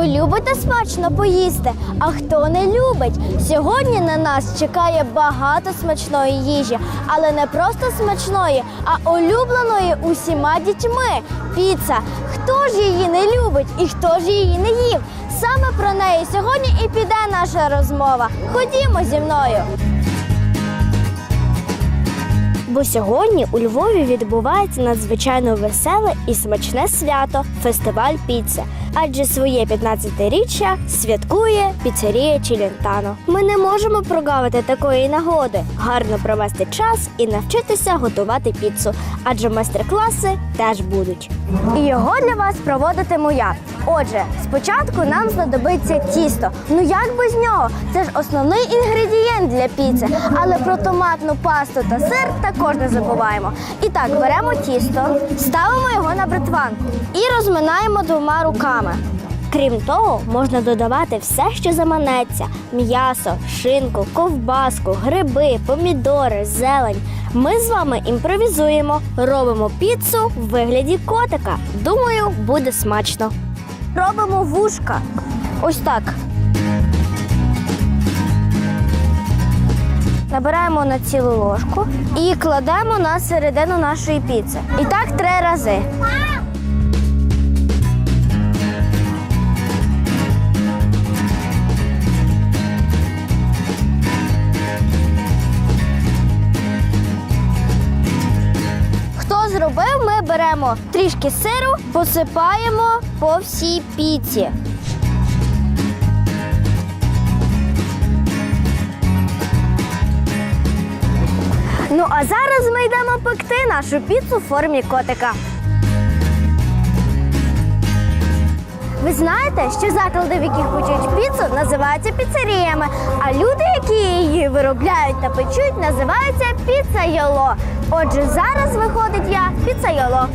Ви любите смачно поїсти? А хто не любить? Сьогодні на нас чекає багато смачної їжі, але не просто смачної, а улюбленої усіма дітьми. Піца. Хто ж її не любить і хто ж її не їв? Саме про неї сьогодні і піде наша розмова. Ходімо зі мною. Бо сьогодні у Львові відбувається надзвичайно веселе і смачне свято фестиваль піци. Адже своє 15-річчя святкує піцерія Челентано. Ми не можемо прогавити такої нагоди, гарно провести час і навчитися готувати піцу, адже майстер-класи теж будуть. І його для вас проводитиму я. Отже, спочатку нам знадобиться тісто. Ну як без нього? Це ж основний інгредієнт для піци. Але про томатну пасту та сир також не забуваємо. І так, беремо тісто, ставимо його на бритванку і розминаємо двома руками. Крім того, можна додавати все, що заманеться: м'ясо, шинку, ковбаску, гриби, помідори, зелень. Ми з вами імпровізуємо, робимо піцу в вигляді котика. Думаю, буде смачно. Робимо вушка. Ось так. Набираємо на цілу ложку і кладемо на середину нашої піци. І так три рази. Беремо трішки сиру, посипаємо по всій піці. Ну а зараз ми йдемо пекти нашу піцу в формі котика. Ви знаєте, що заклади, в яких печуть піцу, називаються піцеріями, а люди, які її виробляють та печуть, називаються піцайоло. Отже, зараз виходить я піцайоло.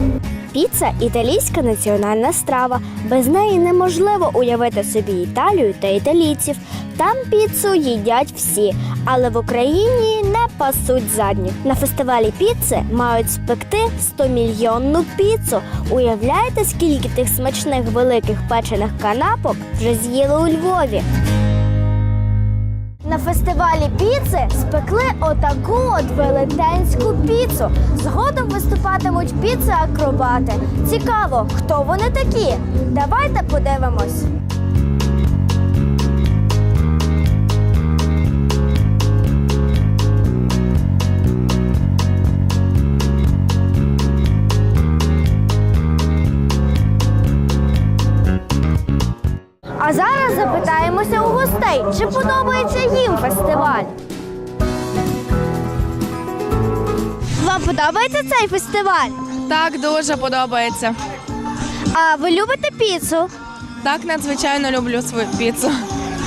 Піца італійська національна страва. Без неї неможливо уявити собі Італію та італійців. Там піцу їдять всі, але в Україні не пасуть задні. На фестивалі піци мають спекти 100-мільйонну піцу. Уявляєте, скільки тих смачних великих печених канапок вже з'їли у Львові? На фестивалі піци спекли отаку от велетенську піцу. Згодом виступатимуть піци-акробати. Цікаво, хто вони такі? Давайте подивимось. А зараз запитаємося у гостей, чи подобається їм фестиваль. Вам подобається цей фестиваль? Так, дуже подобається. А ви любите піцу? Так, надзвичайно люблю свою піцу.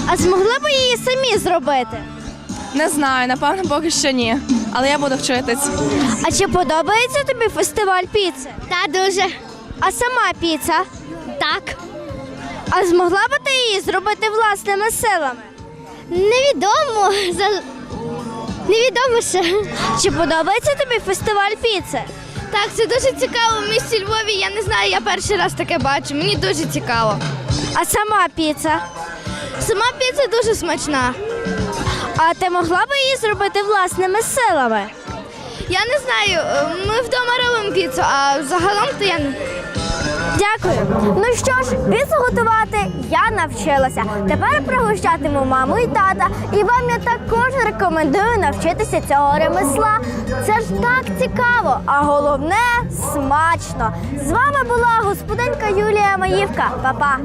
А змогли б її самі зробити? Не знаю, напевно, поки що ні. Але я буду вчитись. А чи подобається тобі фестиваль піци? Та дуже А сама піца? так. А змогла б ти її зробити власними силами? Невідомо. Невідомо ще. Чи подобається тобі фестиваль піци? Так, це дуже цікаво. В місті Львові я не знаю, я перший раз таке бачу. Мені дуже цікаво. А сама піца? Сама піца дуже смачна. А ти могла б її зробити власними силами? Я не знаю, е, ми вдома робимо піцу, а загалом то я не. Дякую. Ну що ж, піцу готувати я навчилася. Тепер пригощатиму маму і тата. І вам я також рекомендую навчитися цього ремесла. Це ж так цікаво, а головне смачно. З вами була господинка Юлія Маївка. Па-па.